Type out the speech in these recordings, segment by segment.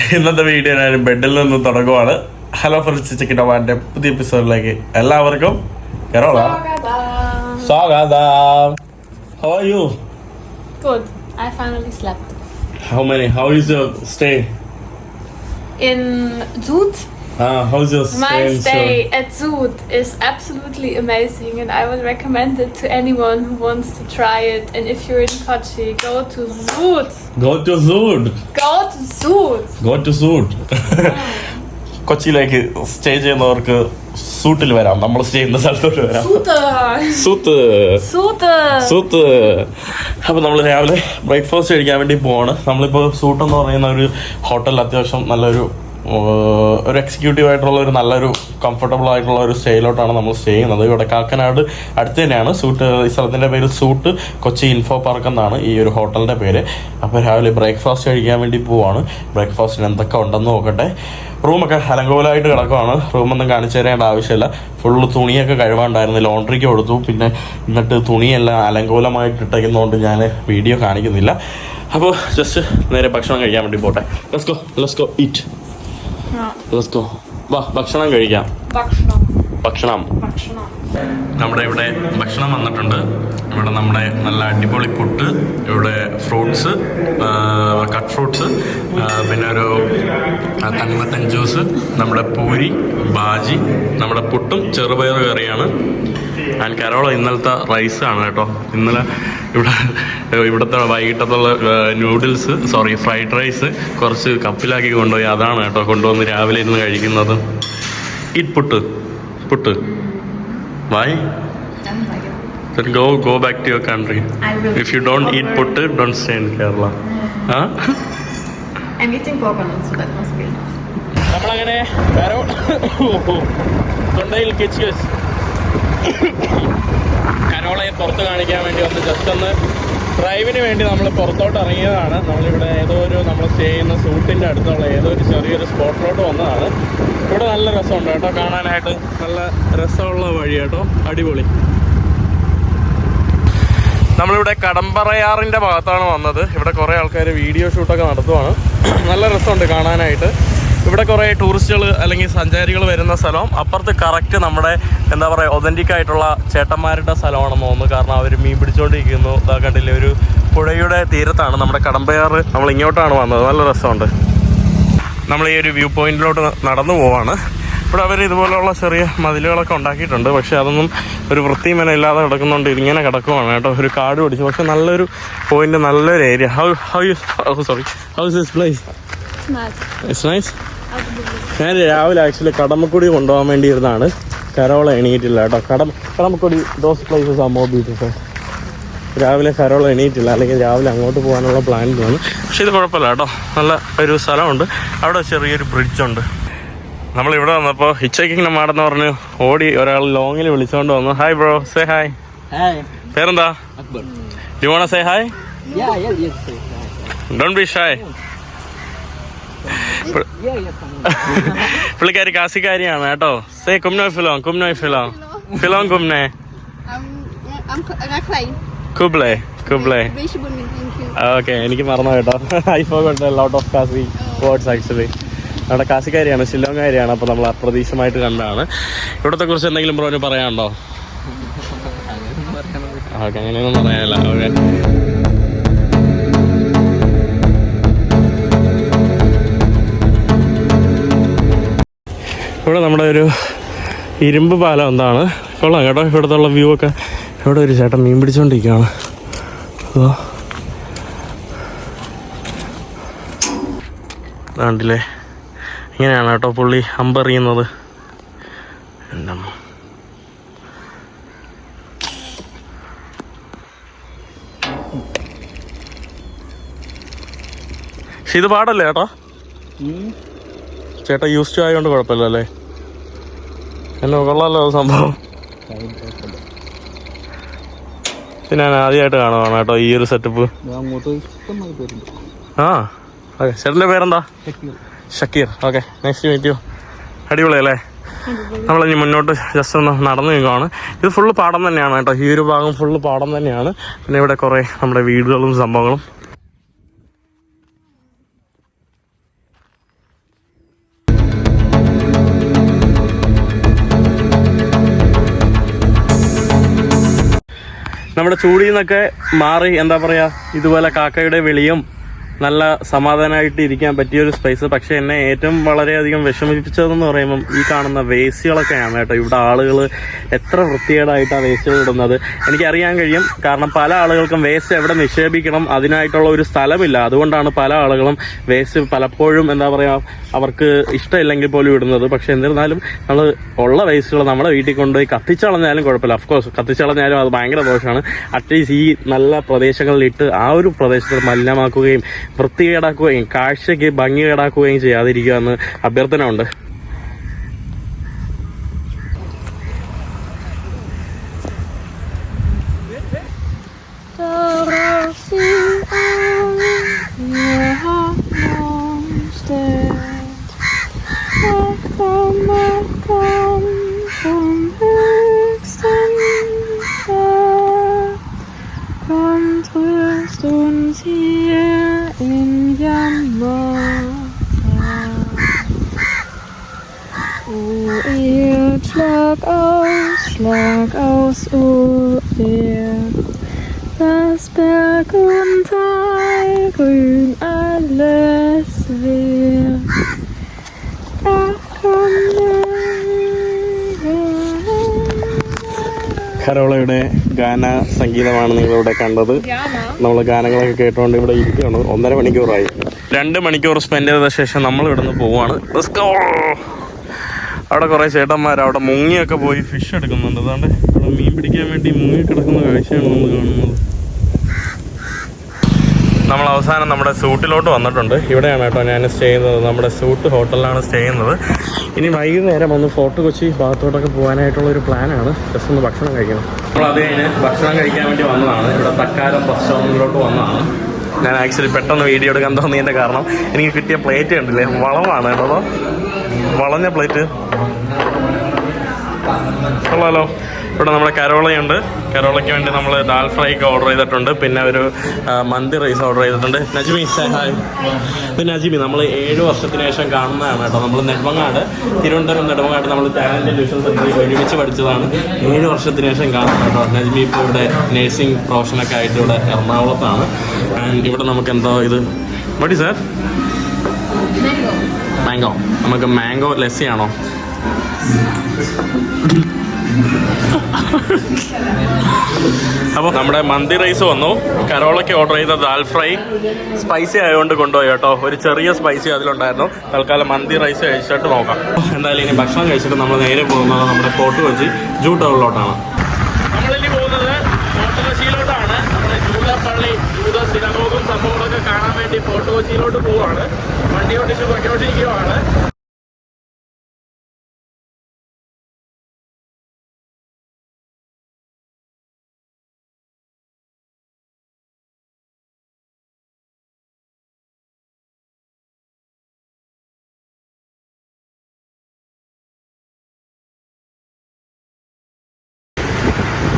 ഇന്നത്തെ വീഡിയോ ഞാൻ ബെഡിൽ നിന്ന് തുടങ്ങുവാണ്. ഹലോ ഫ്രണ്ട്സ് ചിക്കൻ പുതിയ എപ്പിസോഡിലേക്ക് എല്ലാവർക്കും കേരള സ്വാഗതം. How are you Good. I finally slept. How many how is your stay In Zoot, how is your my stay at Zoot is absolutely amazing, and I would recommend it to anyone who wants to try it. And if you're in Kochi, go to Zoot. Go to Zoot Go to Zoot. Go to Zoot കൊച്ചിയിലേക്ക് stay ചെയ്യുന്നവർക്ക് സൂട്ടിൽ വരാം നമ്മൾ stay ചെയ്യുന്ന സ്ഥലത്തോട്ട് വരാം Zoot. Soothe Zoot. Soothe അപ്പോൾ നമ്മൾ രാവിലെ ബ്രേക്ക്ഫാസ്റ്റ് കഴിക്കാൻ വേണ്ടി പോവാണ് നമ്മളിപ്പോൾ സൂട്ട് എന്ന് പറയുന്ന ഒരു ഹോട്ടൽ അത്യാവശ്യം നല്ലൊരു ഒരു എക്സിക്യൂട്ടീവ് ആയിട്ടുള്ള ഒരു നല്ലൊരു കംഫർട്ടബിൾ ആയിട്ടുള്ള ഒരു സ്റ്റേയിലോട്ടാണ് നമ്മൾ സ്റ്റേ ചെയ്യുന്നത്. ഇവിടെ കാക്കനാട് അടുത്ത് തന്നെയാണ്. സൂട്ട് ഈ സ്ഥലത്തിന്റെ പേര് സൂട്ട് കൊച്ചി ഇൻഫോ പാർക്ക് എന്നാണ് ഈ ഒരു ഹോട്ടലിന്റെ പേര്. അപ്പോൾ രാവിലെ ബ്രേക്ക്ഫാസ്റ്റ് കഴിക്കാൻ വേണ്ടി പോവാണ്. ബ്രേക്ക്ഫാസ്റ്റിന് എന്തൊക്കെ ഉണ്ടെന്ന് നോക്കട്ടെ. റൂമൊക്കെ അലങ്കോലായിട്ട് കിടക്കുവാണ്. റൂമൊന്നും കാണിച്ചു തരേണ്ട ആവശ്യമില്ല. ഫുള്ള് തുണിയൊക്കെ കഴുകാണ്ടായിരുന്നു ലോണ്ടറിക്ക് കൊടുത്തു. പിന്നെ എന്നിട്ട് തുണിയെല്ലാം അലങ്കോലമായിട്ട് ഇട്ടേക്കുന്നതുകൊണ്ട് ഞാൻ വീഡിയോ കാണിക്കുന്നില്ല. അപ്പോൾ ജസ്റ്റ് നേരെ ഭക്ഷണം കഴിക്കാൻ വേണ്ടി പോട്ടെ. Go eat Ja. Let's go വാ ഭക്ഷണം കഴിക്കാം. ഭക്ഷണം. ഭക്ഷണം. Bakshണം. നമ്മുടെ ഇവിടെ ഭക്ഷണം വന്നിട്ടുണ്ട്. ഇവിടെ നമ്മുടെ നല്ല അടിപൊളി പുട്ട് ഇവിടെ ഫ്രൂട്ട്സ് കട്ട് ഫ്രൂട്ട്സ് പിന്നെ ഒരു തണ്ണിമത്തൻ ജ്യൂസ് നമ്മുടെ പൂരി ബാജി നമ്മുടെ പുട്ടും ചെറുപയർ കറിയാണ്. ആൻഡ് കരോള ഇന്നലത്തെ ആണ് കേട്ടോ. ഇന്നലെ ഇവിടെ ഇവിടുത്തെ വൈകിട്ടത്തുള്ള നൂഡിൽസ് സോറി ഫ്രൈഡ് റൈസ് കുറച്ച് കപ്പിലാക്കി കൊണ്ടുപോയി. അതാണ് കേട്ടോ കൊണ്ടുവന്ന് രാവിലെ ഇരുന്ന് കഴിക്കുന്നത്. It put put. Why Then go go back to your country. I will. If you don't eat puttu, don't stay in Kerala. Huh? I'm eating coconut, so that must be enough. നമ്മളങ്ങനെ തൊണ്ടയിൽ കിച്ച് കരോളയെ പുറത്ത് കാണിക്കാൻ വേണ്ടി ഒന്ന് just ഒന്ന് ഡ്രൈവിന് വേണ്ടി നമ്മൾ പുറത്തോട്ട് ഇറങ്ങിയതാണ്. നമ്മളിവിടെ ഏതോ ഒരു നമ്മൾ സ്റ്റേ ചെയ്യുന്ന സൂട്ടിന്റെ അടുത്തുള്ള ഏതോ ഒരു ചെറിയൊരു സ്പോട്ടിലോട്ട് വന്നതാണ്. ഇവിടെ നല്ല രസമുണ്ട് കേട്ടോ കാണാനായിട്ട്. നല്ല രസമുള്ള വഴി കേട്ടോ അടിപൊളി. നമ്മളിവിടെ കടമ്പറയാറിന്റെ ഭാഗത്താണ് വന്നത്. ഇവിടെ കുറേ ആൾക്കാർ വീഡിയോ ഷൂട്ടൊക്കെ നടത്തുവാണ്. നല്ല രസമുണ്ട് കാണാനായിട്ട്. ഇവിടെ കുറേ ടൂറിസ്റ്റുകൾ അല്ലെങ്കിൽ സഞ്ചാരികൾ വരുന്ന സ്ഥലം. അപ്പുറത്ത് കറക്റ്റ് നമ്മുടെ എന്താ പറയുക ഒതന്റിക് ആയിട്ടുള്ള ചേട്ടന്മാരുടെ സ്ഥലമാണെന്ന് തോന്നുന്നു. കാരണം അവർ മീൻ പിടിച്ചുകൊണ്ടിരിക്കുന്നു ഇതാ കണ്ടില്ലേ ഒരു പുഴയുടെ തീരത്താണ് നമ്മുടെ കടമ്പയാറ്. നമ്മൾ ഇങ്ങോട്ടാണ് വന്നത്. നല്ല രസമുണ്ട്. നമ്മൾ ഈ ഒരു വ്യൂ പോയിന്റിലോട്ട് നടന്നു പോവാണ്. ഇവിടെ അവർ ഇതുപോലെയുള്ള ചെറിയ മതിലുകളൊക്കെ ഉണ്ടാക്കിയിട്ടുണ്ട്. പക്ഷേ അതൊന്നും ഒരു വൃത്തിയും ഇല്ലാതെ കിടക്കുന്നുണ്ട് ഇതിങ്ങനെ കിടക്കുവാണ് കേട്ടോ. ഒരു കാട് പിടിച്ചു. പക്ഷെ നല്ലൊരു പോയിന്റ് നല്ലൊരു area how how you sorry house is this place. It's nice ഞാൻ രാവിലെ ആക്ച്വലി കടമക്കുടി കൊണ്ടുപോകാൻ വേണ്ടി ഇരുന്നാണ് കരോള എണീറ്റില്ല കേട്ടോ. കടം കടമക്കുടി ദോസ് പ്ലേസസ് ആ ബീച്ചസ് ബ്യൂട്ടിഫുൾ രാവിലെ കരോള എണീറ്റില്ല. അല്ലെങ്കിൽ രാവിലെ അങ്ങോട്ട് പോകാനുള്ള പ്ലാൻ തോന്നുന്നു പക്ഷെ ഇത് കുഴപ്പമില്ല കേട്ടോ. നല്ല ഒരു സ്ഥലമുണ്ട്. അവിടെ ചെറിയൊരു ബ്രിഡ്ജുണ്ട് നമ്മളിവിടെ വന്നപ്പോൾ ഹിച്ചക്കിങ് മാടെന്ന് പറഞ്ഞു ഓടി ഒരാൾ ലോങ്ങിൽ വിളിച്ചുകൊണ്ട് വന്നു. ഹായ് ബ്രോ സേ ഹായ് പേരെന്താ. You wanna say hi don't be shy. പുള്ളിക്കാരി കാസിക്കാരിയാണ് കേട്ടോ. സേ കുംനോ ഫിലോങ് കുംനോ ഫിലോങ് ഫിലോങ് കുംനെ. കുബ്ലേ കുബ്ലേ. ഓക്കെ എനിക്ക് മറന്നു കേട്ടോ. I for lot of Khasi words actually. അവിടെ കാസിക്കാരിയാണ് ഷില്ലോങ്കാരിയാണ് അപ്പോൾ നമ്മൾ അപ്രതീക്ഷമായിട്ട് കണ്ടതാണ് ഇവിടത്തെ കുറിച്ച് എന്തെങ്കിലും ബ്രോന് പറയാനുണ്ടോ? ഓക്കെ അങ്ങനെയൊന്നും പറയാനില്ല. ഓക്കെ. ഇവിടെ നമ്മുടെ ഒരു ഇരുമ്പ് പാലം എന്താണ്? കൊള്ളാം കേട്ടോ ഇവിടുത്തെ വ്യൂ ഒക്കെ. ഇവിടെ ഒരു ചേട്ടൻ മീൻ പിടിച്ചോണ്ടിരിക്കുകയാണ്. അതോ? കണ്ടില്ലേ ഇങ്ങനെയാണ് കേട്ടോ പുള്ളി അമ്പറിയുന്നത്. എന്താ ഇത് പാടല്ലേ ചേട്ടാ ചേട്ടാ യൂസ് ടു ആയതുകൊണ്ട് കുഴപ്പമില്ല അല്ലേ? എന്നെ കൊള്ളാമല്ലോ സംഭവം. പിന്നെ ഞാൻ ആദ്യമായിട്ട് കാണുവാണ് കേട്ടോ ഈ ഒരു സെറ്റപ്പ് ആ ഓക്കെ ചേട്ടന്റെ പേരെന്താ? Shakir. Okay next meet you അടിപൊളിയല്ലേ നമ്മളിനി മുന്നോട്ട് ജസ്റ്റ് ഒന്ന് നടന്നു നിൽക്കുകയാണ് ഇത് ഫുള്ള് പാടം തന്നെയാണ് കേട്ടോ. ഈ ഒരു ഭാഗം ഫുള്ള് പാടം തന്നെയാണ്. പിന്നെ ഇവിടെ കുറേ നമ്മുടെ വീടുകളും സംഭവങ്ങളും. ചൂടിൽ നിന്നൊക്കെ മാറി എന്താ പറയാ ഇതുപോലെ കാക്കയുടെ വെളിയും നല്ല സമാധാനമായിട്ട് ഇരിക്കാൻ പറ്റിയ ഒരു സ്പേസ് പക്ഷേ എന്നെ ഏറ്റവും വളരെയധികം വിഷമിപ്പിച്ചതെന്ന് പറയുമ്പം ഈ കാണുന്ന വേസ്റ്റുകളൊക്കെയാണ് കേട്ടോ. ഇവിടെ ആളുകൾ എത്ര വൃത്തികേടായിട്ടാണ് വേസ്റ്റുകൾ ഇടുന്നത്. എനിക്കറിയാൻ കഴിയും. കാരണം പല ആളുകൾക്കും വേസ്റ്റ് എവിടെ നിക്ഷേപിക്കണം അതിനായിട്ടുള്ള ഒരു സ്ഥലമില്ല. അതുകൊണ്ടാണ് പല ആളുകളും വേസ്റ്റ് പലപ്പോഴും എന്താ പറയുക അവർക്ക് ഇഷ്ടമില്ലെങ്കിൽ പോലും ഇടുന്നത്. പക്ഷേ എന്നിരുന്നാലും നമ്മൾ ഉള്ള വേസ്റ്റുകൾ നമ്മുടെ വീട്ടിൽ കൊണ്ടുപോയി കത്തിച്ചളഞ്ഞാലും കുഴപ്പമില്ല. അഫ്കോഴ്സ് കത്തിച്ചളഞ്ഞാലും അത് ഭയങ്കര ദോഷമാണ്. അറ്റ്ലീസ്റ്റ് ഈ നല്ല പ്രദേശങ്ങളിൽ ഇട്ട് ആ ഒരു പ്രദേശത്ത് മലിനമാക്കുകയും വൃത്തികേടാക്കുകയും കാഴ്ചയ്ക്ക് ഭംഗി കേടാക്കുകയും ചെയ്യാതിരിക്കുക എന്ന് അഭ്യർത്ഥന ഉണ്ട് Oh, my alle schlag aus, Urwerk. Das Berg und Tal grün alles wehr. കരോളയുടെ ഗാന സംഗീതമാണ് നിങ്ങളിവിടെ കണ്ടത് നമ്മൾ ഗാനങ്ങളൊക്കെ കേട്ടുകൊണ്ട് ഇവിടെ ഇരിക്കുകയാണ് ഒന്നര മണിക്കൂറായി രണ്ട് മണിക്കൂർ സ്പെൻഡ് ചെയ്ത ശേഷം നമ്മൾ ഇവിടുന്ന് പോവുകയാണ്. അവിടെ കുറേ ചേട്ടന്മാർ അവിടെ മുങ്ങിയൊക്കെ പോയി ഫിഷ് എടുക്കുന്നുണ്ട്. അതുകൊണ്ട് അവിടെ മീൻ പിടിക്കാൻ വേണ്ടി മുങ്ങി കിടക്കുന്ന കാഴ്ചയാണ് നമ്മൾ കാണുന്നത്. നമ്മൾ അവസാനം നമ്മുടെ സൂട്ടിലോട്ട് വന്നിട്ടുണ്ട്. ഇവിടെയാണ് കേട്ടോ ഞാൻ സ്റ്റേ ചെയ്യുന്നത്. നമ്മുടെ സൂട്ട് ഹോട്ടലിലാണ് സ്റ്റേ ചെയ്യുന്നത്. ഇനി വൈകുന്നേരം ഒന്ന് ഫോർട്ട് കൊച്ചി ഭാഗത്തോട്ടൊക്കെ പോകാനായിട്ടുള്ള ഒരു പ്ലാനാണ് ജസ്റ്റ് ഒന്ന് ഭക്ഷണം കഴിക്കണം. നമ്മൾ അത് കഴിഞ്ഞ് ഭക്ഷണം കഴിക്കാൻ വേണ്ടി വന്നതാണ്. ഇവിടെ തക്കാരം റെസ്റ്റോറന്റിലോട്ട് വന്നതാണ്. ഞാൻ ആക്ച്വലി പെട്ടെന്ന് വീഡിയോ എടുക്കാൻ തോന്നിയതിന്റെ കാരണം എനിക്ക് കിട്ടിയ പ്ലേറ്റ് കണ്ടില്ലേ? വളമാണ് കേട്ടോ. വളഞ്ഞ പ്ലേറ്റ് കൊള്ളാലോ. ഇവിടെ നമ്മുടെ കരോളയുണ്ട്. കരോളയ്ക്ക് വേണ്ടി നമ്മൾ ദാൽ ഫ്രൈ ഒക്കെ ഓർഡർ ചെയ്തിട്ടുണ്ട്. പിന്നെ ഒരു മന്തി റൈസ് ഓർഡർ ചെയ്തിട്ടുണ്ട്. നജ്മി ഇപ്പം hi. പിന്നെ നജ്മി നമ്മൾ ഏഴ് വർഷത്തിന് ശേഷം കാണുന്നതാണ് കേട്ടോ. നമ്മൾ നെടുമങ്ങാട് തിരുവനന്തപുരം നെടുമങ്ങാട് നമ്മൾ ടാലന്റ് ട്യൂഷൻ സെന്ററിൽ ഒരുമിച്ച് പഠിച്ചതാണ്. ഏഴ് വർഷത്തിന് ശേഷം കാണുന്നത് കേട്ടോ. നജ്മി ഇപ്പോൾ ഇവിടെ നേഴ്സിംഗ് പ്രൊഫഷനൊക്കെ ആയിട്ട് ഇവിടെ എറണാകുളത്താണ്. ആൻഡ് ഇവിടെ നമുക്ക് എന്തോ ഇത് മടി സാർ മാംഗോ നമുക്ക് മാംഗോ ലസ്സിയാണോ അപ്പോൾ നമ്മുടെ മന്തി റൈസ് വന്നു. കരോളയ്ക്ക് ഓർഡർ ചെയ്ത ദാൽ ഫ്രൈ. സ്പൈസി ആയതുകൊണ്ട് കൊണ്ടുപോയി കേട്ടോ. ഒരു ചെറിയ സ്പൈസി അതിലുണ്ടായിരുന്നു. തൽക്കാലം മന്തി റൈസ് കഴിച്ചിട്ട് നോക്കാം. എന്തായാലും ഇനി ഭക്ഷണം കഴിച്ചിട്ട് നമ്മൾ നേരെ പോകുന്നത് നമ്മുടെ ഫോർട്ട് കൊച്ചി ജൂ ടൗണിലോട്ടാണ് നമ്മളിനി പോകുന്നത് ഫോർട്ട് കൊച്ചിയിലോട്ടാണ്. നമ്മുടെ ജൂതപ്പള്ളി ജൂത സിനഗോഗും സംഭവങ്ങളൊക്കെ കാണാൻ വേണ്ടി ഫോർട്ട് കൊച്ചിയിലോട്ട് പോവാണ്. വണ്ടി ഓടിച്ച് പൊയ്ക്കൊണ്ടിരിക്കുവാണ്.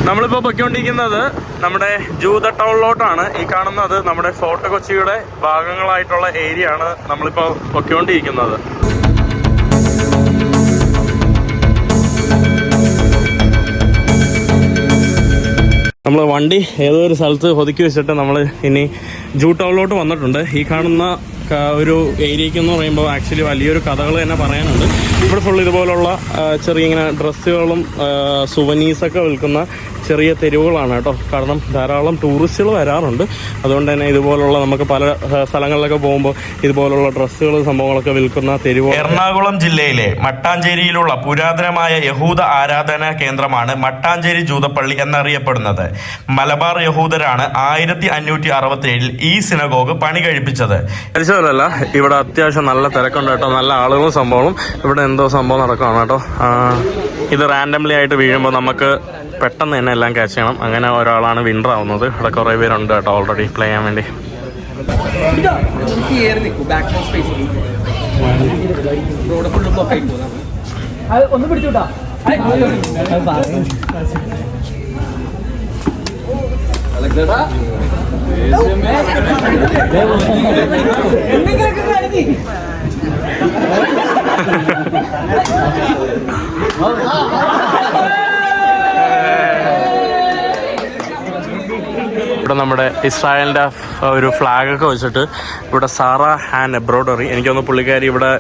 നമ്മളിപ്പോൾ പൊയ്ക്കൊണ്ടിരിക്കുന്നത് നമ്മുടെ ജൂത ടൗണിലോട്ടാണ്. ഈ കാണുന്നത് നമ്മുടെ ഫോർട്ട് കൊച്ചിയുടെ ഭാഗങ്ങളായിട്ടുള്ള ഏരിയ ആണ് നമ്മളിപ്പോൾ പൊയ്ക്കൊണ്ടിരിക്കുന്നത്. നമ്മൾ വണ്ടി ഏതോ ഒരു സ്ഥലത്ത് ഒതുക്കി വെച്ചിട്ട് നമ്മൾ ഇനി ജൂ ടൗണിലോട്ട് വന്നിട്ടുണ്ട്. ഈ കാണുന്ന ഒരു ഏരിയയ്ക്ക് എന്ന് പറയുമ്പോൾ ആക്ച്വലി വലിയൊരു കഥകൾ തന്നെ പറയാനുണ്ട്. ഇവിടെ ഫുൾ ഇതുപോലുള്ള ചെറിയ ഇങ്ങനെ ഡ്രസ്സുകളും സുവനീസൊക്കെ വിൽക്കുന്ന ചെറിയ തെരുവുകളാണ് കേട്ടോ. കാരണം ധാരാളം ടൂറിസ്റ്റുകൾ വരാറുണ്ട്. അതുകൊണ്ട് തന്നെ ഇതുപോലുള്ള നമുക്ക് പല സ്ഥലങ്ങളിലൊക്കെ പോകുമ്പോൾ ഇതുപോലുള്ള ഡ്രസ്സുകൾ സംഭവങ്ങളൊക്കെ വിൽക്കുന്ന തെരുവ് എറണാകുളം ജില്ലയിലെ മട്ടാഞ്ചേരിയിലുള്ള പുരാതനമായ യഹൂദ ആരാധനാ കേന്ദ്രമാണ് മട്ടാഞ്ചേരി ജൂതപ്പള്ളി എന്നറിയപ്പെടുന്നത്. മലബാർ യഹൂദരാണ് ആയിരത്തി അഞ്ഞൂറ്റി അറുപത്തി ഏഴിൽ ഈ സിനഗോഗ് പണി കഴിപ്പിച്ചത്. പരിശോധനല്ല ഇവിടെ അത്യാവശ്യം നല്ല തിരക്കുണ്ട് കേട്ടോ. നല്ല ആളുകളും സംഭവവും ഇവിടെ എന്തോ സംഭവം നടക്കുകയാണ് കേട്ടോ. ഇത് റാൻഡംലി ആയിട്ട് വീഴുമ്പോൾ നമുക്ക് പെട്ടെന്ന് തന്നെ എല്ലാം ക്യാച്ച് ചെയ്യണം. അങ്ങനെ ഒരാളാണ് വിന്നർ ആവുന്നത്. ഇവിടെ കുറേ പേരുണ്ട് കേട്ടോ ഓൾറെഡി പ്ലേ ചെയ്യാൻ വേണ്ടി. ഒന്ന് നിൽക്കും പിടിച്ചുവിട്ടാ നമ്മുടെ ഇസ്രായേലിന്റെ ഒരു ഫ്ലാഗൊക്കെ വെച്ചിട്ട് ഇവിടെ സാറ ഹാൻ എബ്രോഡറി എനിക്കൊന്ന് പുള്ളിക്കാരി ഇവിടെ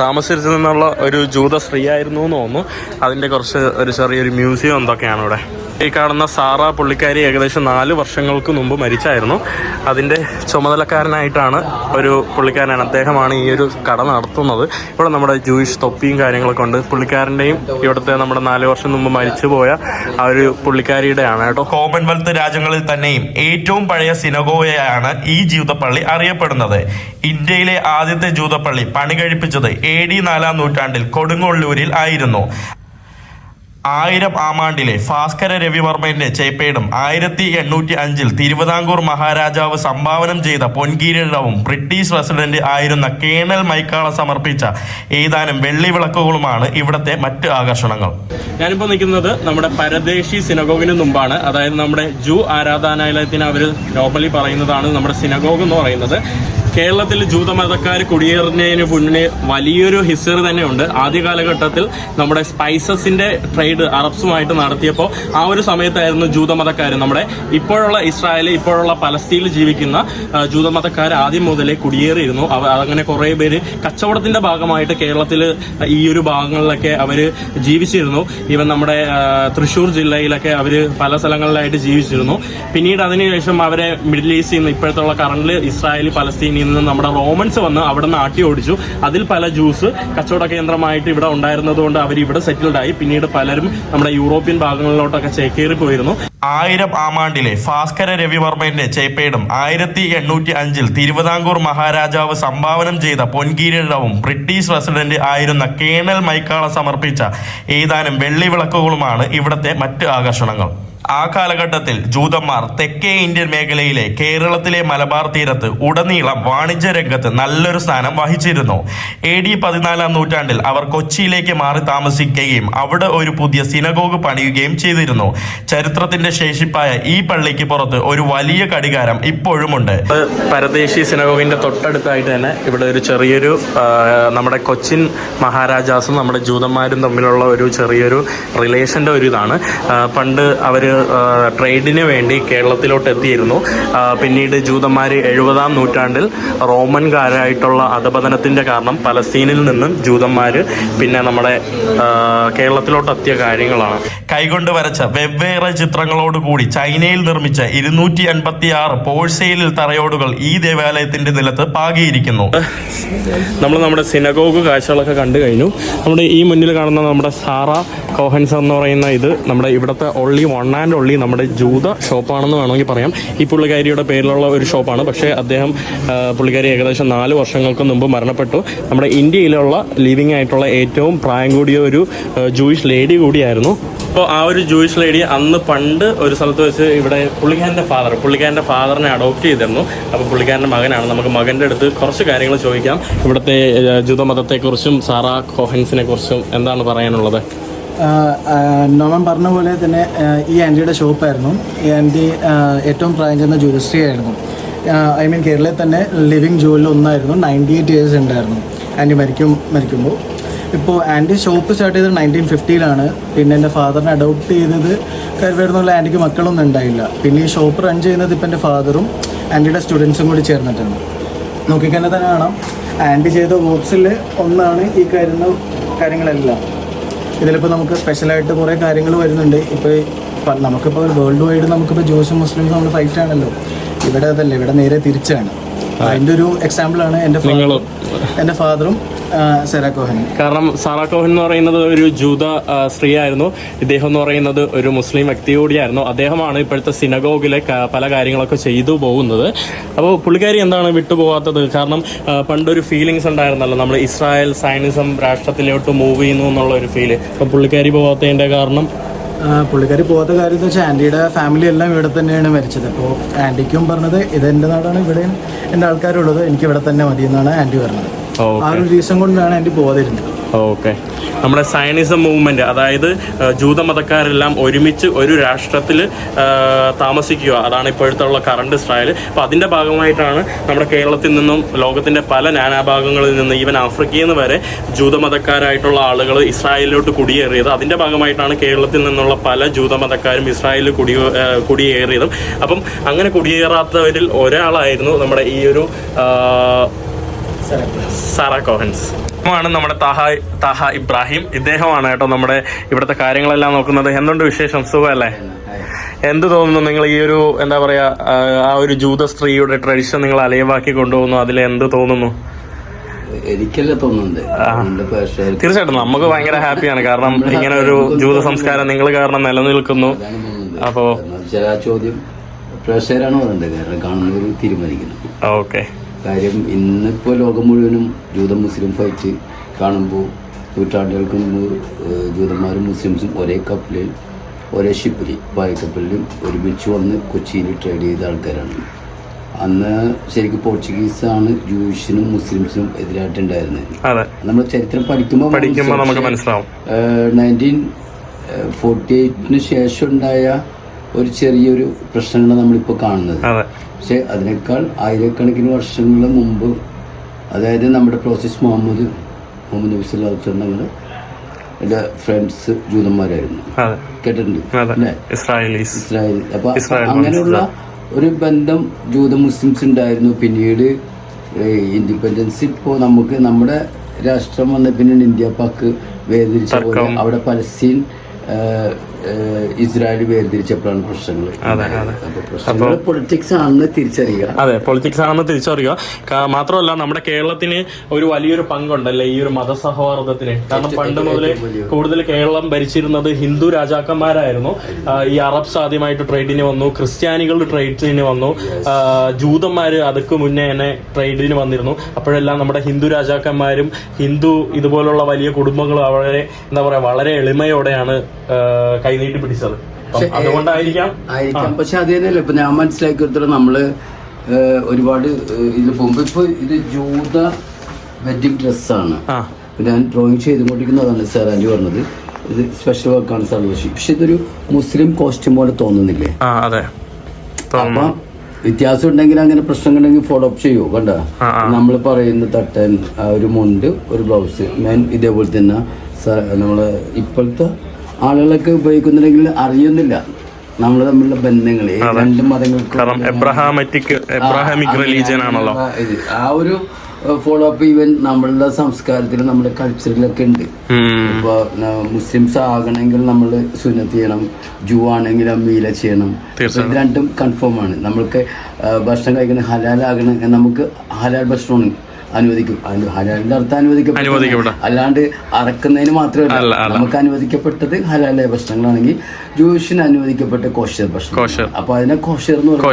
താമസിച്ചു നിന്നുള്ള ഒരു ജൂത സ്ത്രീ ആയിരുന്നു എന്ന് തോന്നുന്നു. അതിന്റെ കുറച്ച് ഒരു ചെറിയൊരു മ്യൂസിയം എന്തൊക്കെയാണ് ഇവിടെ? ഈ കാണുന്ന സാറ പുള്ളിക്കാരി ഏകദേശം നാല് വർഷങ്ങൾക്ക് മുമ്പ് മരിച്ചായിരുന്നു. അതിന്റെ ചുമതലക്കാരനായിട്ടാണ് ഒരു പുള്ളിക്കാരനാണ്. അദ്ദേഹമാണ് ഈ ഒരു കട നടത്തുന്നത്. ഇവിടെ നമ്മുടെ ജൂയിഷ് തൊപ്പിയും കാര്യങ്ങളൊക്കെ ഉണ്ട്. പുള്ളിക്കാരന്റെയും ഇവിടുത്തെ നമ്മുടെ നാല് വർഷം മുമ്പ് മരിച്ചു പോയ ആ ഒരു പുള്ളിക്കാരിയുടെയാണ് കേട്ടോ. കോമൺവെൽത്ത് രാജ്യങ്ങളിൽ തന്നെയും ഏറ്റവും പഴയ സിനഗോയാണ് ഈ ജൂതപ്പള്ളി അറിയപ്പെടുന്നത്. ഇന്ത്യയിലെ ആദ്യത്തെ ജൂതപ്പള്ളി പണി കഴിപ്പിച്ചത് എ ഡി നാലാം നൂറ്റാണ്ടിൽ കൊടുങ്ങല്ലൂരിൽ ആയിരുന്നു. ആയിരം ആമാണ്ടിലെ ഭാസ്കര രവിവർമ്മന്റെ ചേപ്പേടും ആയിരത്തി എണ്ണൂറ്റി അഞ്ചിൽ തിരുവിതാംകൂർ മഹാരാജാവ് സംഭാവനം ചെയ്ത പൊൻകീരിടവും ബ്രിട്ടീഷ് റെസിഡന്റ് ആയിരുന്ന കേണൽ മൈക്കാള സമർപ്പിച്ച ഏതാനും വെള്ളി വിളക്കുകളുമാണ് ഇവിടത്തെ മറ്റ് ആകർഷണങ്ങൾ. ഞാനിപ്പോൾ നിൽക്കുന്നത് നമ്മുടെ പരദേശി സിനഗോഗിന് മുമ്പാണ്. അതായത് നമ്മുടെ ജൂ ആരാധനാലയത്തിന് അവർ നോർമലി പറയുന്നതാണ് നമ്മുടെ സിനഗോഗ് എന്ന് പറയുന്നത്. കേരളത്തിൽ ജൂതമതക്കാർ കുടിയേറുന്നതിന് മുന്നേ വലിയൊരു ഹിസ്റ്ററി തന്നെയുണ്ട്. ആദ്യ കാലഘട്ടത്തിൽ നമ്മുടെ സ്പൈസസിന്റെ ട്രേഡ് അറബ്സുമായിട്ട് നടത്തിയപ്പോൾ ആ ഒരു സമയത്തായിരുന്നു ജൂതമതക്കാർ നമ്മുടെ ഇപ്പോഴുള്ള ഇസ്രായേൽ ഇപ്പോഴുള്ള പലസ്തീനിൽ ജീവിക്കുന്ന ജൂതമതക്കാർ ആദ്യം മുതലേ കുടിയേറിയിരുന്നു. അവ അങ്ങനെ കുറേ പേര് കച്ചവടത്തിന്റെ ഭാഗമായിട്ട് കേരളത്തിൽ ഈ ഒരു ഭാഗങ്ങളിലൊക്കെ അവർ ജീവിച്ചിരുന്നു. ഇവൻ നമ്മുടെ തൃശ്ശൂർ ജില്ലയിലൊക്കെ അവർ പല സ്ഥലങ്ങളിലായിട്ട് ജീവിച്ചിരുന്നു. പിന്നീട് അതിനുശേഷം അവരെ മിഡിൽ ഈസ്റ്റിൽ നിന്ന് ഇപ്പോഴത്തുള്ള കറണ്ടിൽ ഇസ്രായേൽ പലസ്തീനിൽ നിന്ന് നമ്മുടെ റോമൻസ് വന്ന് അവിടെ നിന്ന് ആട്ടി ഓടിച്ചു. അതിൽ പല ജ്യൂസ് കച്ചവട കേന്ദ്രമായിട്ട് ഇവിടെ ഉണ്ടായിരുന്നതുകൊണ്ട് അവർ ഇവിടെ സെറ്റിൽഡ് ആയി. പിന്നീട് പലരും നമ്മുടെ യൂറോപ്യൻ ഭാഗങ്ങളിലോട്ടൊക്കെ ചേക്കേറി പോയിരുന്നു. ആയിരം ആമാണ്ടിലെ ഭാസ്കര രവിവർമ്മന്റെ ചേപ്പേടും ആയിരത്തി എണ്ണൂറ്റി അഞ്ചിൽ തിരുവിതാംകൂർ മഹാരാജാവ് സംഭാവനം ചെയ്ത പൊൻകിരീടവും ബ്രിട്ടീഷ് റെസിഡന്റ് ആയിരുന്ന കേണൽ മൈക്കാള സമർപ്പിച്ച ഏതാനും വെള്ളി വിളക്കുകളുമാണ് ഇവിടുത്തെ മറ്റ് ആകർഷണങ്ങൾ. ആ കാലഘട്ടത്തിൽ ജൂതന്മാർ തെക്കേ ഇന്ത്യൻ മേഖലയിലെ കേരളത്തിലെ മലബാർ തീരത്ത് ഉടനീളം വാണിജ്യ രംഗത്ത് നല്ലൊരു സ്ഥാനം വഹിച്ചിരുന്നു. എ ഡി പതിനാലാം നൂറ്റാണ്ടിൽ അവർ കൊച്ചിയിലേക്ക് മാറി താമസിക്കുകയും അവിടെ ഒരു പുതിയ സിനഗോഗ് പണിയുകയും ചെയ്തിരുന്നു. ചരിത്രത്തിന്റെ ശേഷിപ്പായ ഈ പള്ളിക്ക് പുറത്ത് ഒരു വലിയ കടികാരം ഇപ്പോഴുമുണ്ട്. പരദേശി സിനഗോഗിന്റെ തൊട്ടടുത്തായിട്ട് തന്നെ ഇവിടെ ഒരു ചെറിയൊരു നമ്മുടെ കൊച്ചിൻ മഹാരാജാസും നമ്മുടെ ജൂതന്മാരും തമ്മിലുള്ള ഒരു ചെറിയൊരു റിലേഷന്റെ ഒരു ഇതാണ്. പണ്ട് അവർ ട്രേഡിന് വേണ്ടി കേരളത്തിലോട്ട് എത്തിയിരുന്നു പിന്നീട് ജൂതന്മാർ എഴുപതാം നൂറ്റാണ്ടിൽ റോമൻകാരായിട്ടുള്ള അധപതനത്തിന്റെ കാരണം പലസ്തീനിൽ നിന്നും ജൂതന്മാർ പിന്നെ നമ്മുടെ കേരളത്തിലോട്ട് എത്തിയ കാര്യങ്ങളാണ്. കൈകൊണ്ട് വരച്ച വെവ്വേറെ ചിത്രങ്ങളോടുകൂടി ചൈനയിൽ നിർമ്മിച്ച ഇരുന്നൂറ്റി അൻപത്തി ആറ് പോഴ്സെയിലിൽ തറയോടുകൾ ഈ ദേവാലയത്തിന്റെ നിലത്ത് പാകിയിരിക്കുന്നു. നമ്മൾ നമ്മുടെ സിനഗോഗ് കാഴ്ചകളൊക്കെ കണ്ടു കഴിഞ്ഞു. നമ്മുടെ ഈ മുന്നിൽ കാണുന്ന നമ്മുടെ സാറ കോഹൻസ് എന്ന് പറയുന്ന ഇത് നമ്മുടെ ഇവിടുത്തെ ഓൺലി വൺ ആൻഡ് ഒള്ളി നമ്മുടെ ജൂത ഷോപ്പാണെന്ന് വേണമെങ്കിൽ പറയാം. ഈ പുള്ളിക്കാരിയുടെ പേരിലുള്ള ഒരു ഷോപ്പാണ്. പക്ഷേ അദ്ദേഹം പുള്ളിക്കാരി ഏകദേശം നാല് വർഷങ്ങൾക്ക് മുമ്പ് മരണപ്പെട്ടു. നമ്മുടെ ഇന്ത്യയിലുള്ള ലിവിങ് ആയിട്ടുള്ള ഏറ്റവും പ്രായം കൂടിയ ഒരു ജൂയിഷ് ലേഡി കൂടിയായിരുന്നു. അപ്പോൾ ആ ഒരു ജൂയിഷ് ലേഡി അന്ന് പണ്ട് ഒരു സ്ഥലത്ത് വെച്ച് ഇവിടെ പുള്ളിക്കാരന്റെ ഫാദർ പുള്ളിക്കാരന്റെ ഫാദറിനെ അഡോപ്റ്റ് ചെയ്തിരുന്നു. അപ്പോൾ പുള്ളിക്കാരന്റെ മകനാണ്. നമുക്ക് മകന്റെ അടുത്ത് കുറച്ച് കാര്യങ്ങൾ ചോദിക്കാം. ഇവിടുത്തെ ജൂത മതത്തെക്കുറിച്ചും സാറ കോഹൻസിനെ കുറിച്ചും എന്താണ് പറയാനുള്ളത്? നോമൻ പറഞ്ഞ പോലെ തന്നെ ഈ ആന്റിയുടെ ഷോപ്പായിരുന്നു. ഈ ആന്റി ഏറ്റവും പ്രായം ചെന്ന ജുവലറി ആയിരുന്നു. ഐ മീൻ കേരളത്തിൽ തന്നെ ലിവിങ് ജുവലിൽ ഒന്നായിരുന്നു. നയന്റി എയ്റ്റ് ഇയേഴ്സ് ഉണ്ടായിരുന്നു. ആന്റി മരിക്കും മരിക്കുമ്പോൾ. ഇപ്പോൾ ആന്റി ഷോപ്പ് സ്റ്റാർട്ട് ചെയ്തത് നയന്റീൻ ഫിഫ്റ്റിയിലാണ് പിന്നെ എന്റെ ഫാദറിനെ അഡോപ്റ്റ് ചെയ്തത് കരുവരുന്നുള്ള ആന്റിക്ക് മക്കളൊന്നും ഉണ്ടായില്ല. പിന്നെ ഈ ഷോപ്പ് റൺ ചെയ്യുന്നത് ഇപ്പം എന്റെ ഫാദറും ആന്റിയുടെ സ്റ്റുഡൻസും കൂടി ചേർന്നിട്ടാണ്. നോക്കിക്കന്നെ തന്നെ കാണാം. ആന്റി ചെയ്ത വർക്ക്സിൽ ഒന്നാണ് ഈ കാര്യങ്ങൾ കാര്യങ്ങളെല്ലാം. ഇതിലിപ്പോൾ നമുക്ക് സ്പെഷ്യലായിട്ട് കുറേ കാര്യങ്ങൾ വരുന്നുണ്ട്. ഇപ്പോൾ ഇപ്പം നമുക്കിപ്പോൾ വേൾഡ് വൈഡ് നമുക്കിപ്പോൾ ജോസും മുസ്ലിംസും നമ്മൾ ഫൈറ്റ് ആണല്ലോ. ഇവിടെ അതല്ല ഇവിടെ നേരെ തിരിച്ചാണ്. അതിന്റെ ഒരു എക്സാമ്പിളാണ് എന്റെ എന്റെ ഫാദറും സെറാക്കോഹനും കാരണം സാറാക്കോഹൻ കോഹൻ എന്ന് പറയുന്നത് ഒരു ജൂത സ്ത്രീ ആയിരുന്നു ഇദ്ദേഹം എന്ന് പറയുന്നത് ഒരു മുസ്ലിം വ്യക്തി കൂടിയായിരുന്നു. അദ്ദേഹമാണ് ഇപ്പോഴത്തെ സിനഗോഗിലെ പല കാര്യങ്ങളൊക്കെ ചെയ്തു പോകുന്നത്. അപ്പോൾ പുള്ളിക്കാരി എന്താണ് വിട്ടുപോകാത്തത് കാരണം പണ്ടൊരു ഫീലിങ്സ് ഉണ്ടായിരുന്നല്ലോ. നമ്മൾ ഇസ്രായേൽ സൈനിസം രാഷ്ട്രത്തിലോട്ട് മൂവ് ചെയ്യുന്നു എന്നുള്ള ഒരു ഫീൽ അപ്പം പുള്ളിക്കാരി പോകാത്തതിന്റെ കാരണം? പുള്ളിക്കാരി പോകാത്ത കാര്യം എന്ന് വെച്ചാൽ ആന്റിയുടെ ഫാമിലി എല്ലാം ഇവിടെ തന്നെയാണ് മരിച്ചത്. അപ്പോൾ ആന്റിക്കും പറഞ്ഞത് ഇത് എന്റെ നാടാണ് ഇവിടെയും എന്റെ ആൾക്കാരുള്ളത് എനിക്ക് ഇവിടെ തന്നെ മതി എന്നാണ് ആന്റി പറഞ്ഞത്. ആ ഒരു റീസൺ കൊണ്ടാണ് എന്റെ പോകാതിരുന്നത് ഓക്കെ. നമ്മുടെ സയനിസം മൂവ്മെന്റ് അതായത് ജൂത ജൂതമതക്കാരെല്ലാം ഒരുമിച്ച് ഒരു രാഷ്ട്രത്തിൽ താമസിക്കുക. അതാണ് ഇപ്പോഴത്തെ ഉള്ള കറണ്ട് സ്റ്റൈൽ അപ്പോൾ അതിന്റെ ഭാഗമായിട്ടാണ് നമ്മുടെ കേരളത്തിൽ നിന്നും ലോകത്തിന്റെ പല നാനാഭാഗങ്ങളിൽ നിന്ന് ഈവൻ ആഫ്രിക്കയിൽ നിന്ന് വരെ ജൂതമതക്കാരായിട്ടുള്ള ആളുകൾ ഇസ്രായേലിലോട്ട് കുടിയേറിയത്. അതിന്റെ ഭാഗമായിട്ടാണ് കേരളത്തിൽ നിന്നുള്ള പല ജൂതമതക്കാരും ഇസ്രായേലിൽ കുടി കുടിയേറിയതും. അപ്പം അങ്ങനെ കുടിയേറാത്തവരിൽ ഒരാളായിരുന്നു നമ്മുടെ ഈ ഒരു സാറ കോഹൻസ്. ാണ് നമ്മുടെ താഹ താഹ ഇബ്രാഹിം. ഇദ്ദേഹമാണ് കേട്ടോ നമ്മുടെ ഇവിടുത്തെ കാര്യങ്ങളെല്ലാം നോക്കുന്നത്. എന്തുണ്ട് വിശേഷം? സുഖമല്ലേ? എന്ത് തോന്നുന്നു നിങ്ങൾ ഈ ഒരു എന്താ പറയാ ആ, ഒരു ജൂത സ്ത്രീയുടെ ട്രഡിഷൻ നിങ്ങൾ അലയവാക്കി കൊണ്ടുപോകുന്നു? അതിൽ എന്ത് തോന്നുന്നു? എനിക്കല്ല തോന്നുന്നുണ്ട്. തീർച്ചയായിട്ടും നമുക്ക് ഭയങ്കര ഹാപ്പിയാണ്. കാരണം ഇങ്ങനെ ഒരു ജൂത സംസ്കാരം നിങ്ങൾ കാരണം നിലനിൽക്കുന്നു. അപ്പോ ചോദ്യം പ്രേക്ഷകരാണ് കാരണം കാണുന്നവർ തീരുമാനിക്കണം ഓക്കെ. കാര്യം ഇന്നിപ്പോൾ ലോകം മുഴുവനും ജൂത മുസ്ലിം ഫൈറ്റ് കാണുമ്പോൾ നൂറ്റാണ്ടുകൾക്ക് മുമ്പ് ജൂതന്മാരും മുസ്ലിംസും ഒരേ കപ്പലിൽ ഒരേ ഷിപ്പിൽ പായക്കപ്പലിലും ഒരുമിച്ച് വന്ന് കൊച്ചിയിൽ ട്രേഡ് ചെയ്ത ആൾക്കാരാണ്. അന്ന് ശരിക്കും പോർച്ചുഗീസാണ് ജൂയിഷിനും മുസ്ലിംസിനും എതിരായിട്ടുണ്ടായിരുന്നത്. നമ്മൾ ചരിത്രം പഠിക്കുമ്പോൾ നമുക്ക് മനസ്സിലാവും. നയന്റീൻ ഫോർട്ടി എയ്റ്റിന് ശേഷം ഉണ്ടായ ഒരു ചെറിയൊരു പ്രശ്നമാണ് നമ്മളിപ്പോൾ കാണുന്നത്. പക്ഷെ അതിനേക്കാൾ ആയിരക്കണക്കിന് വർഷങ്ങൾ മുമ്പ് അതായത് നമ്മുടെ പ്രോസസ് മുഹമ്മദ് മുഹമ്മദ് നബി തങ്ങൾ എന്റെ ഫ്രണ്ട്സ് ജൂതന്മാരായിരുന്നു. കേട്ടിട്ടുണ്ട്? അതെ. അല്ലേ? ഇസ്രായേലീസ്. ഇസ്രായേൽ. അപ്പൊ ഇസ്രായേൽ അങ്ങനെയുള്ള ഒരു ബന്ധം ജൂത മുസ്ലിംസ് ഉണ്ടായിരുന്നു. പിന്നീട് ഇൻഡിപെൻഡൻസ് ഇപ്പോൾ നമുക്ക് നമ്മുടെ രാഷ്ട്രം വന്ന പിന്നെ ഇന്ത്യ പാക്ക് വേർതിരിച്ച പോലെ അവിടെ പലസ്തീൻ ഇസ്രായേൽ വേർതിരിച്ചപ്പോഴാണ് പ്രശ്നങ്ങൾ പൊളിറ്റിക്സ് ആണെന്ന് തിരിച്ചറിയുക. അതെ പൊളിറ്റിക്സ് ആണെന്ന് തിരിച്ചറിയുക. കാ- മാത്രമല്ല നമ്മുടെ കേരളത്തിന് ഒരു വലിയൊരു പങ്കുണ്ടല്ലേ ഈ ഒരു മതസൗഹാർദ്ദത്തിന്. കാരണം പണ്ട് മുതലേ കൂടുതൽ കേരളം ഭരിച്ചിരുന്നത് ഹിന്ദു രാജാക്കന്മാരായിരുന്നു. ഈ അറബ്സ് ആദ്യമായിട്ട് ട്രേഡിന് വന്നു ക്രിസ്ത്യാനികൾ ട്രേഡിന് വന്നു ജൂതന്മാർ ജൂതന്മാര് അതൊക്കെ മുന്നേ തന്നെ ട്രേഡിന് വന്നിരുന്നു. അപ്പോഴെല്ലാം നമ്മുടെ ഹിന്ദു രാജാക്കന്മാരും ഹിന്ദു ഇതുപോലുള്ള വലിയ കുടുംബങ്ങളും വളരെ എന്താ പറയാ വളരെ എളിമയോടെയാണ് ആ, കൈനീട്ടി പിടിച്ചത്. അതുകൊണ്ടായിരിക്കാം. ആയിരിക്കാം. പക്ഷെ അത് തന്നെയല്ല. ഇപ്പൊ ഞാൻ മനസ്സിലാക്കിയെടുത്തോളം നമ്മൾ ഒരുപാട് ഇതിന് പോകുമ്പോ ഇപ്പൊ ഇത് ജൂത വെഡിങ് ഡ്രസ്സാണ്. ആണ് ഞാൻ ഡ്രോയിങ് ചെയ്തുകൊണ്ടിരിക്കുന്നതാണ് സാർ ആന്റി പറഞ്ഞത്. ഇത് സ്പെഷ്യൽ വർക്കാണ് സർവശി പക്ഷെ ഇതൊരു മുസ്ലിം കോസ്റ്റ്യൂം പോലെ തോന്നുന്നില്ലേ? അപ്പൊ വ്യത്യാസം ഉണ്ടെങ്കിൽ അങ്ങനെ പ്രശ്നങ്ങളുണ്ടെങ്കിൽ ഫോളോ അപ്പ് ചെയ്യൂ കണ്ട? നമ്മൾ പറയുന്ന തട്ടൻ ഒരു മുണ്ട് ഒരു ബ്ലൗസ് ഞാൻ ഇതേപോലെ തന്നെ നമ്മൾ ഇപ്പോഴത്തെ ആളുകളൊക്കെ ഉപയോഗിക്കുന്നുണ്ടെങ്കിൽ അറിയുന്നില്ല. നമ്മൾ തമ്മിലുള്ള ബന്ധങ്ങൾ രണ്ട് മതങ്ങൾക്കും കാരണം എബ്രഹാമറ്റിക് എബ്രഹാമിക് റിലീജിയൻ ആണല്ലോ. ആ, ഒരു ഫോളോ അപ്പ് ഈവൻ നമ്മളുടെ സംസ്കാരത്തിലും നമ്മുടെ കൾച്ചറിലൊക്കെ ഉണ്ട്. ഇപ്പൊ മുസ്ലിംസ് ആകണമെങ്കിൽ നമ്മൾ സുന്നത്ത് ചെയ്യണം ജൂ ആണെങ്കിൽ അമ്മീല ചെയ്യണം. ഇത് രണ്ടും കൺഫേം ആണ്. നമ്മൾക്ക് ഭക്ഷണം കഴിക്കണം ഹലാലാകണം നമുക്ക് ഹലാൽ ഭക്ഷണമാണ് അനുവദിക്കും. അനു- ഹലാലിന്റെ അർത്ഥം അനുവദിക്കപ്പെട്ട. അല്ലാണ്ട് അറക്കുന്നതിന് മാത്രമല്ല. നമുക്ക് അനുവദിക്കപ്പെട്ടത് ഹലാലായ ഭക്ഷണങ്ങളാണെങ്കിൽ ജൂഷിന് അനുവദിക്കപ്പെട്ട കോഷർ ഭക്ഷണം. അപ്പൊ അതിനെ കോഷർ എന്ന് പറയുന്നത്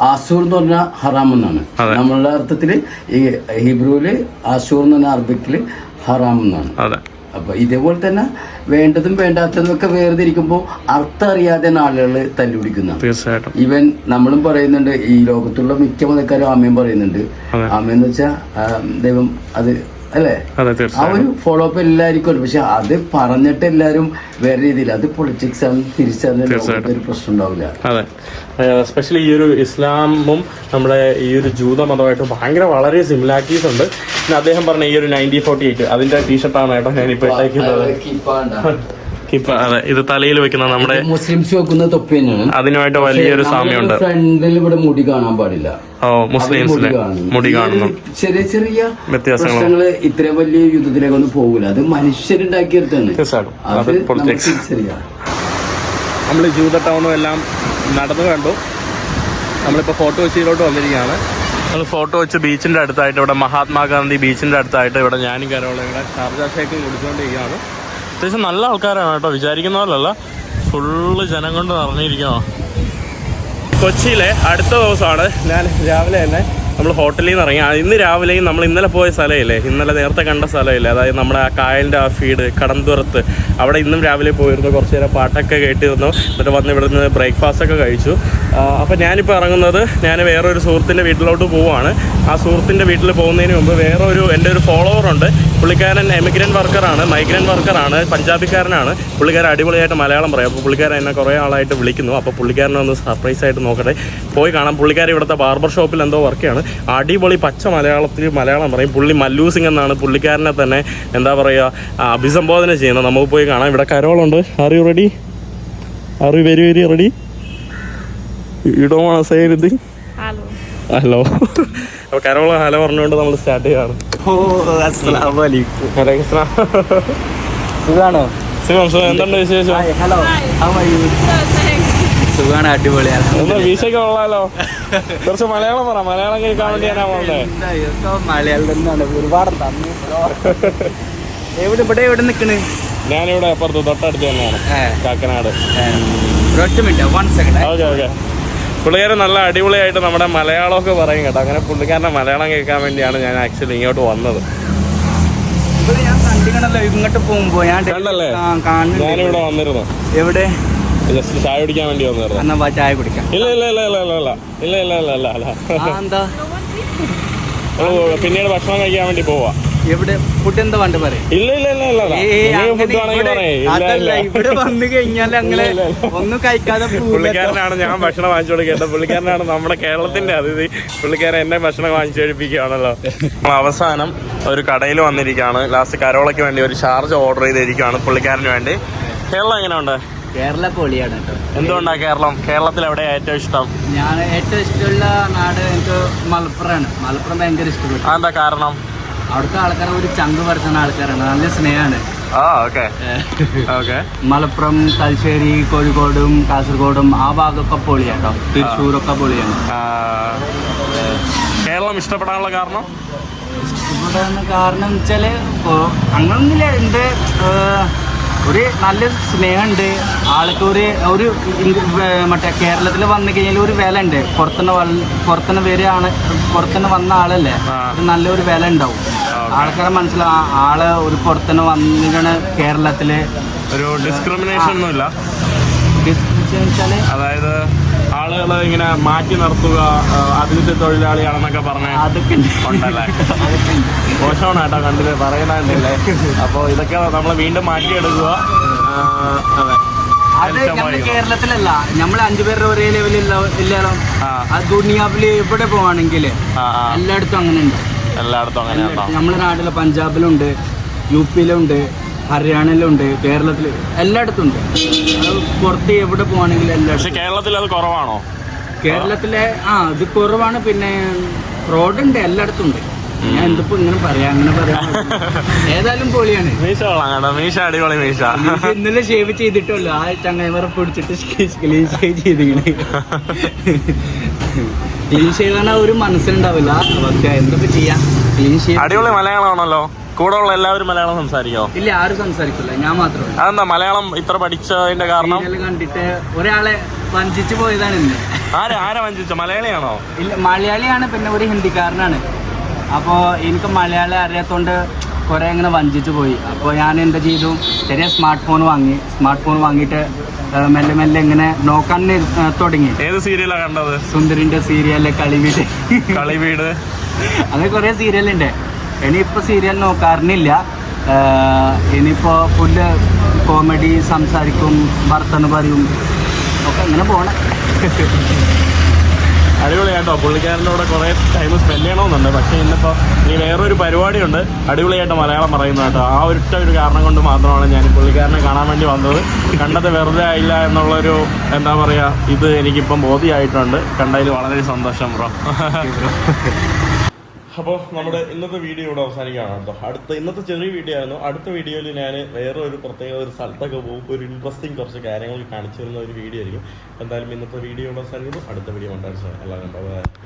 ആസൂർ എന്ന് പറഞ്ഞാൽ ഹറാം എന്നാണ്. നമ്മളുടെ അർത്ഥത്തിൽ ഈ ഹിബ്രുവിൽ ആസൂർ എന്ന് പറഞ്ഞ അറബിക്കിൽ ഹറാം എന്നാണ്. അതെ അപ്പൊ ഇതേപോലെ തന്നെ വേണ്ടതും വേണ്ടാത്തതും ഒക്കെ വേർതിരിക്കുമ്പോൾ അർത്ഥം അറിയാതെ ആളുകൾ തല്ലുപിടിക്കുന്ന തീർച്ചയായിട്ടും. ഈവൻ നമ്മളും പറയുന്നുണ്ട് ഈ ലോകത്തുള്ള മിക്ക മതക്കാരും ആമയും പറയുന്നുണ്ട്. ആമയെന്ന് വെച്ചാൽ ദൈവം അത് അല്ലേ? ആ ഒരു ഫോളോ അപ്പ് എല്ലാവർക്കും പക്ഷെ അത് പറഞ്ഞിട്ട് എല്ലാവരും വേറെ രീതിയിൽ അത് പൊളിറ്റിക്സ് ആണ് തിരിച്ചറിഞ്ഞ ഒരു പ്രശ്നം ഉണ്ടാവില്ല. അതെ. എസ്പെഷ്യലി ഈ ഒരു ഇസ്ലാമും നമ്മുടെ ഈ ഒരു ജൂത മതമായിട്ട് ഭയങ്കര വളരെ സിമിലാരിറ്റീസ് ഉണ്ട്. പിന്നെ അദ്ദേഹം പറഞ്ഞ ഈ ഒരു നയന്റീൻ ഫോർട്ടി എയ്റ്റ് അതിന്റെ ടീഷർട്ടാണ് കേട്ടോ ഞാനിപ്പോൾ ഇട്ടേക്കുന്നത്. കിപ്പ അതെ ഇത് തലയിൽ വെക്കുന്ന നമ്മുടെ മുസ്ലിംസ് വെക്കുന്ന തൊപ്പി തന്നെയാണ്. അതിനുമായിട്ട് വലിയൊരു സാമ്യമുണ്ട് ഫ്രണ്ടിൽ ഇവിടെ മുടി കാണാൻ പാടില്ല. ഓ മുസ്ലിംസിന് മുടി കാണുന്നു ചെറിയ ചെറിയ വ്യത്യാസങ്ങൾ. പ്രശ്നങ്ങൾ ഇത്രയും വലിയ യുദ്ധത്തിലേക്കൊന്നും പോകില്ല അത് മനുഷ്യരുണ്ടാക്കിയെടുത്താണ്. നമ്മൾ ജൂത ടൗണും എല്ലാം നടന്നു കണ്ടു. നമ്മളിപ്പോൾ ഫോട്ടോ കൊച്ചിയിലോട്ട് വന്നിരിക്കുകയാണ്. നമ്മൾ ഫോട്ടോ വെച്ച് ബീച്ചിന്റെ അടുത്തായിട്ട് ഇവിടെ മഹാത്മാഗാന്ധി ബീച്ചിന്റെ അടുത്തായിട്ട് ഇവിടെ ഞാനും കരോളം ഇവിടെ ഷാർജ ഷേക്കും കുടിച്ചുകൊണ്ടിരിക്കുകയാണ്. അത്യാവശ്യം നല്ല ആൾക്കാരാണ് കേട്ടോ. വിചാരിക്കുന്ന പോലല്ല. ഫുള്ള് ജനം കൊണ്ട് നിറഞ്ഞിരിക്കണോ കൊച്ചിയിലെ അടുത്ത ദിവസമാണ്. ഞാൻ രാവിലെ തന്നെ നമ്മൾ ഹോട്ടലിൽ നിന്ന് ഇറങ്ങി. ഇന്ന് രാവിലെയും നമ്മൾ ഇന്നലെ പോയ സ്ഥലമില്ലേ? ഇന്നലെ നേരത്തെ കണ്ട സ്ഥലമില്ലേ? അതായത് നമ്മുടെ ആ കായലിന്റെ ആ ഫീഡ് കടന്തുറത്ത് അവിടെ ഇന്നും രാവിലെ പോയിരുന്നു. കുറച്ച് നേരം പാട്ടൊക്കെ കേട്ടിരുന്നു. എന്നിട്ട് വന്ന് ഇവിടെ നിന്ന് ബ്രേക്ക്ഫാസ്റ്റ് ഒക്കെ കഴിച്ചു. അപ്പോൾ ഞാനിപ്പോൾ ഇറങ്ങുന്നത് ഞാൻ വേറൊരു സുഹൃത്തിന്റെ വീട്ടിലോട്ട് പോവുകയാണ് ആ സുഹൃത്തിന്റെ വീട്ടിൽ പോകുന്നതിന് മുമ്പ് വേറൊരു എന്റെ ഒരു ഫോളോവർ ഉണ്ട്. പുള്ളിക്കാരൻ എമിഗ്രന്റ് വർക്കറാണ് മൈഗ്രന്റ് വർക്കറാണ് പഞ്ചാബിക്കാരനാണ്. പുള്ളിക്കാരൻ അടിപൊളിയായിട്ട് മലയാളം പറയും. അപ്പോൾ പുള്ളിക്കാരൻ എന്നെ കുറേ ആളായിട്ട് വിളിക്കുന്നു. അപ്പോൾ പുള്ളിക്കാരനെ ഒന്ന് സർപ്രൈസ് ആയിട്ട് നോക്കട്ടെ. പോയി കാണാം. പുള്ളിക്കാരൻ ഇവിടുത്തെ ബാർബർ ഷോപ്പിൽ എന്തോ വർക്കാണ് അടിപൊളി പച്ച മലയാളത്തിൽ മലയാളം പറയും. പുള്ളി മല്ലു സിംഗ് എന്നാണ്. പുള്ളിക്കാരനെ തന്നെ എന്താ പറയുക അഭിസംബോധന ചെയ്യുന്നത്. നമുക്ക് പോയി കാണാം. ഇവിടെ കരോളുണ്ട്. Are you ready are you very very ready you do say anything Hallo. Hello അപ്പോൾ കരോൾ ഹലോ പറഞ്ഞുകൊണ്ട് നമ്മൾ സ്റ്റാർട്ട് ചെയ്യാണ്. സുഖാണോ? സുഖം സുഖം. എന്തുണ്ട് വിശേഷം? Hello how are you So അടിപൊളിയാണ്. ഒന്ന് വീശയ്ക്ക് കൊള്ളാലോ. കുറച്ച് മലയാളം പറ. മലയാളം കേൾക്കാൻ വേണ്ടി ഞാനാ വന്നേ മലയാളം തന്നെയാണ് ഒരുപാട് നന്ദി എവിടെ ഇവിടെ എവിടെ ഞാനിവിടെ അപ്പുറത്ത് തൊട്ടടുത്ത് തന്നെയാണ്. കാക്കനാട്. ഒറ്റ minute. One second okay okay പുള്ളിക്കാരൻ നല്ല അടിപൊളിയായിട്ട് നമ്മുടെ മലയാളമൊക്കെ പറയും കേട്ടോ. അങ്ങനെ പുള്ളിക്കാരന്റെ മലയാളം കേൾക്കാൻ വേണ്ടിയാണ് ഞാൻ ആക്ച്വലി ഇങ്ങോട്ട് വന്നത്. ഇങ്ങോട്ട് പോകുമ്പോ. ഞാൻ ഞാനിവിടെ വന്നിരുന്നു. എവിടെ? ജസ്റ്റ് ചായ കുടിക്കാൻ വേണ്ടി വന്നിരുന്നു. ചായ കുടിക്കാം. ഇല്ല ഇല്ല ഇല്ല ഇല്ല ഇല്ല ഇല്ല. ഇല്ല ഇല്ല ഇല്ല പിന്നീട് ഭക്ഷണം കഴിക്കാൻ വേണ്ടി പോവാ. എവിടെ ഫുഡ് എന്താ വേണ്ട പറയും. ഇല്ല ഇല്ല ഇല്ല ഇവിടെ വന്നു കഴിഞ്ഞാൽ അങ്ങനെ. ഒന്നും കഴിക്കാതെ പുള്ളിക്കാരനാണ് ഞാൻ ഭക്ഷണം വാങ്ങിച്ചു കൊടുക്കേണ്ടത്. പുള്ളിക്കാരനാണ് നമ്മുടെ കേരളത്തിന്റെ അതിഥി. പുള്ളിക്കാരൻ എന്നെ ഭക്ഷണം വാങ്ങിച്ചു കഴിപ്പിക്കുകയാണല്ലോ. അവസാനം ഒരു കടയിൽ വന്നിരിക്കുകയാണ്. ലാസ്റ്റ് കരോളയ്ക്ക് വേണ്ടി ഒരു ചാർജ് ഓർഡർ ചെയ്തിരിക്കുകയാണ് പുള്ളിക്കാരന് വേണ്ടി. കേരളം എങ്ങനെ ഉണ്ട് കേരള പൊളിയാണ് കേട്ടോ. എന്തുകൊണ്ടാ കേരളം? കേരളത്തിൽ എവിടെ ഏറ്റവും ഇഷ്ടം? ഞാൻ ഏറ്റവും ഇഷ്ടമുള്ള നാട് എനിക്ക് മലപ്പുറമാണ് മലപ്പുറം ഭയങ്കര ഇഷ്ടപ്പെട്ടു. അതെന്താ കാരണം? അവിടുത്തെ ആൾക്കാർ ഒരു ചങ്ക് പറിച്ചുന്ന ആൾക്കാരാണ്. നല്ല സ്നേഹമാണ് മലപ്പുറം തലശ്ശേരി കോഴിക്കോടും കാസർഗോഡും ആ ഭാഗമൊക്കെ പൊളിയാട്ടോ. തൃശ്ശൂരൊക്കെ പൊളിയാണ്. കേരളം ഇഷ്ടപ്പെടാനുള്ള കാരണം? ഇഷ്ടപ്പെടാനുള്ള കാരണം വെച്ചാൽ അങ്ങനെ അങ്ങനൊന്നുമില്ല. ഉണ്ട് ഒരു നല്ല സ്നേഹമുണ്ട്. ആൾക്ക് ഒരു ഒരു മറ്റേ കേരളത്തിൽ വന്നു കഴിഞ്ഞാൽ ഒരു വില ഉണ്ട് പുറത്തുനിന്ന് വള പുറത്തുനിന്ന് വരികയാണ് പുറത്തുനിന്ന് വന്ന ആളല്ലേ? ഒരു നല്ലൊരു വില ഉണ്ടാവും ആൾക്കാരെ മനസ്സിലാ ആൾ ഒരു പുറത്തുനിന്ന് വന്നിട്ടാണ് കേരളത്തിൽ ഒരു ഡിസ്ക്രിമിനേഷൻ ഒന്നുമില്ല. വെച്ചാൽ അതായത് ആളുകൾ ഇങ്ങനെ മാറ്റി നിർത്തുക അതിഥി തൊഴിലാളിയാണെന്നൊക്കെ പറഞ്ഞ് അതൊക്കെ ഉണ്ടല്ലേ? മോശമാണ് കേട്ടോ കണ്ടിട്ട് പറയുന്നുണ്ടല്ലേ അപ്പോൾ ഇതൊക്കെ നമ്മൾ വീണ്ടും മാറ്റിയെടുക്കുക. അതെ. അത് കേരളത്തിലല്ല നമ്മൾ അഞ്ചുപേരുടെ ഒരേ ലെവലില്ല ഇല്ലല്ലോ. ആ. ദുനിയാവിൽ എവിടെ പോവാണെങ്കിൽ എല്ലായിടത്തും അങ്ങനെ ഉണ്ട് എല്ലായിടത്തും അങ്ങനെ ഉണ്ടോ നമ്മുടെ നാട്ടിലെ പഞ്ചാബിലുണ്ട് യു പിയിലുണ്ട് ഹരിയാനയിലുണ്ട് കേരളത്തിൽ എല്ലായിടത്തും ഉണ്ട്. പുറത്ത് എവിടെ പോവാണെങ്കിലും പക്ഷെ എല്ലായിടത്തും കേരളത്തിൽ അത് കുറവാണോ? കേരളത്തിലെ ആ അത് കുറവാണ് പിന്നെ ഫ്രോഡ് ഉണ്ട് എല്ലായിടത്തും ഉണ്ട്. ഞാൻ എന്തിപ്പോ ഇങ്ങനെ പറയാം അങ്ങനെ പറയാം ഏതായാലും പൊളിയാണ്. മീശ കൊള്ളാം കേട്ടോ മീശ അടിപൊളി മീശ. എനിക്ക് ഇന്നലെ ഷേവ് ചെയ്തിട്ടുള്ളൂ. ആ ചങ്ങായിമാരെ പിടിച്ചിട്ട് ക്ലീൻ ഷേവ് ചെയ്തിങ്ങനെ. ക്ലീൻ ഷേവ് പറഞ്ഞാൽ ഒരു മനസ്സിലുണ്ടാവില്ല. പക്ഷെ എന്തൊക്കെ ചെയ്യാം? ക്ലീൻ ഷേവ് അടിപൊളി മലയാളമാണല്ലോ. കൂടെ ഉള്ള എല്ലാവരും മലയാളം സംസാരിക്കോ? ഇല്ല ആരും സംസാരിക്കില്ല. ഞാൻ മാത്രമേ അതെന്താ മലയാളം ഇത്ര പഠിച്ചതിന്റെ കാരണം? കണ്ടിട്ട് ഒരാളെ വഞ്ചിച്ചു പോയതാണ് ഇന്ന്. ആരെ ആരെ വഞ്ചിച്ച? മലയാളിയാണോ? ഇല്ല മലയാളിയാണ് പിന്നെ ഒരു ഹിന്ദിക്കാരനാണ്. അപ്പോൾ എനിക്ക് മലയാളം അറിയാത്തതുകൊണ്ട് കുറേ ഇങ്ങനെ വഞ്ചിച്ചു പോയി. അപ്പോൾ ഞാൻ എന്താ ചെയ്തു? ചെറിയ സ്മാർട്ട് ഫോൺ വാങ്ങി. സ്മാർട്ട് ഫോൺ വാങ്ങിയിട്ട് ആ, മെല്ലെ മെല്ലെ ഇങ്ങനെ നോക്കാൻ ആ, തുടങ്ങി. ഏത് സീരിയലാ കണ്ടത്? സുന്ദരിന്റെ സീരിയൽ കളിവീട്. കളിവീട്. അങ്ങനെ കുറേ സീരിയലുണ്ട്. ഇനിയിപ്പോൾ സീരിയൽ നോക്കാറിനില്ല ഇനിയിപ്പോൾ ഫുള്ള് കോമഡി സംസാരിക്കും വർത്തനം പറയും ഒക്കെ അങ്ങനെ പോകണം അടിപൊളിയായിട്ടോ പുള്ളിക്കാരന്റെ കൂടെ കുറേ ടൈം സ്പെൻഡ് ചെയ്യണമെന്നുണ്ട്. പക്ഷേ ഇന്നിപ്പോൾ ഈ വേറൊരു പരിപാടിയുണ്ട്. അടിപൊളിയായിട്ട് മലയാളം പറയുന്നത് കേട്ടോ. ആ ഒറ്റ ഒരു കാരണം കൊണ്ട് മാത്രമാണ് ഞാൻ പുള്ളിക്കാരനെ കാണാൻ വേണ്ടി വന്നത്. കണ്ടത് വെറുതെ ആയില്ല എന്നുള്ളൊരു എന്താ പറയുക ഇത് എനിക്കിപ്പം ബോധ്യമായിട്ടുണ്ട്. കണ്ടതിൽ വളരെ സന്തോഷം ബ്രോ. അപ്പോൾ നമ്മുടെ ഇന്നത്തെ വീഡിയോ ഇവിടെ അവസാനിക്കുകയാണ് കേട്ടോ. അടുത്ത ഇന്നത്തെ ചെറിയ വീഡിയോ ആയിരുന്നു. അടുത്ത വീഡിയോയിൽ ഞാൻ വേറെ ഒരു പ്രത്യേക ഒരു സ്ഥലത്തൊക്കെ പോകും. ഒരു ഇൻട്രസ്റ്റിംഗ് കുറച്ച് കാര്യങ്ങൾ കാണിച്ചു തരുന്ന ഒരു വീഡിയോ ആയിരിക്കും. എന്തായാലും ഇന്നത്തെ വീഡിയോ ഇവിടെ അവസാനിക്കുന്നു. അടുത്ത വീഡിയോ ഉണ്ടായിരുന്നു എല്ലാവരും